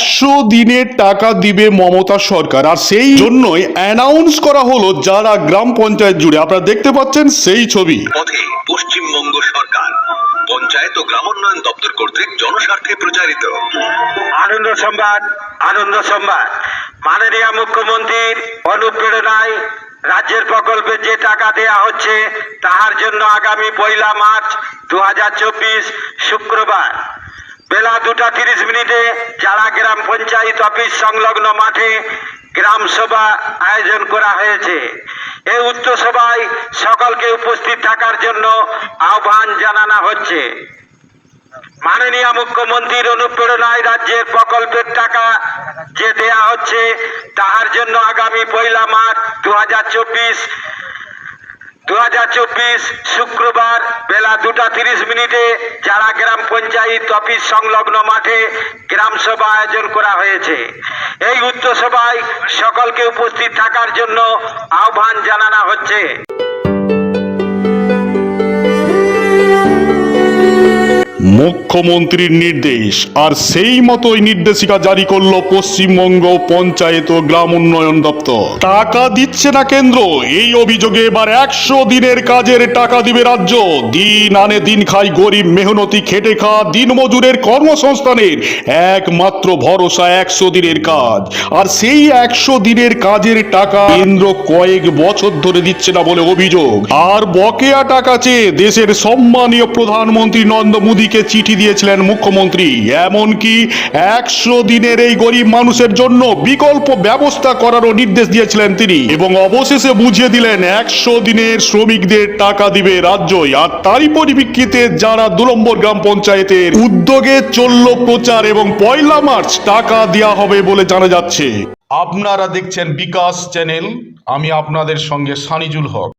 একশো দিনের টাকা দিবে মমতা সরকার। আর সেই জন্যই অ্যানাউন্স করা হলো যারা গ্রাম পঞ্চায়েত জুড়ে। আপনারা দেখতে পাচ্ছেন সেই ছবি। পথে পশ্চিমবঙ্গ সরকার পঞ্চায়েত ও গ্রামোন্নয়ন দপ্তর কর্তৃক জনস্বার্থে প্রচারিত। আনন্দ সংবাদ আনন্দ সংবাদ। মাননীয় মুখ্যমন্ত্রীর অনুপ্রেরণায় রাজ্যের প্রকল্পে যে টাকা দেয়া হচ্ছে তাহার জন্য আগামী পয়লা মার্চ দু হাজার চব্বিশ শুক্রবার। বেলা দুটা তিরিশ মিনিটে যারা গ্রাম পঞ্চায়েত অফিস সংলগ্ন মাঠে গ্রাম সভা আয়োজন করা হয়েছে। এই উত্তর সভায় সকলকে উপস্থিত থাকার জন্য আহ্বান জানানো হচ্ছে। মাননীয় মুখ্যমন্ত্রীর অনুপ্রেরণায় রাজ্যের প্রকল্পের টাকা যে দেয়া হচ্ছে, তাহার জন্য আগামী পয়লা মার্চ দু হাজার চব্বিশ দু শুক্রবার দুটা তিরিশ মিনিটে যারা গ্রাম পঞ্চায়েত অফিস সংলগ্ন মাঠে গ্রাম সভা আয়োজন করা হয়েছে। এই উচ্চ সভায় সকলকে উপস্থিত থাকার জন্য আহ্বান জানানো হচ্ছে। মুখ্যমন্ত্রীর নির্দেশ। আর সেই মতোই নির্দেশিকা জারি করল পশ্চিমবঙ্গ পঞ্চায়েত ও গ্রাম উন্নয়ন দপ্তর। টাকা দিচ্ছে না কেন্দ্র। এই অভিযোগে এবার একশো দিনের কাজের টাকা দিবে রাজ্য। দিন আনে দিন খাই গরিব, মেহনতি, খেটে খা দিনমজুরের কর্মসংস্থানের একমাত্র ভরসা একশো দিনের কাজ। আর সেই একশো দিনের কাজের টাকা কেন্দ্র কয়েক বছর ধরে দিচ্ছে না বলে অভিযোগ। আর বকেয়া টাকা চেয়ে দেশের সম্মানীয় প্রধানমন্ত্রী নরেন্দ্র মোদীকে চিঠি দিয়েছিলেন মুখ্যমন্ত্রী। এমনকি একশো দিনের এই গরিব মানুষের জন্য বিকল্প ব্যবস্থা করারও নির্দেশ দিয়েছিলেন তিনি। এবং অবশেষে বুঝিয়ে দিলেন, একশো দিনের শ্রমিকদের টাকা দিবে রাজ্যই। আর তারই পরিপ্রেক্ষিতে যারা দুলম্বর গ্রাম পঞ্চায়েতের উদ্যোগে চলল প্রচার এবং পয়লা মার্চ টাকা দেওয়া হবে বলে জানা যাচ্ছে। আপনারা দেখছেন বিকাশ চ্যানেল। আমি আপনাদের সঙ্গে সানিজুল হক।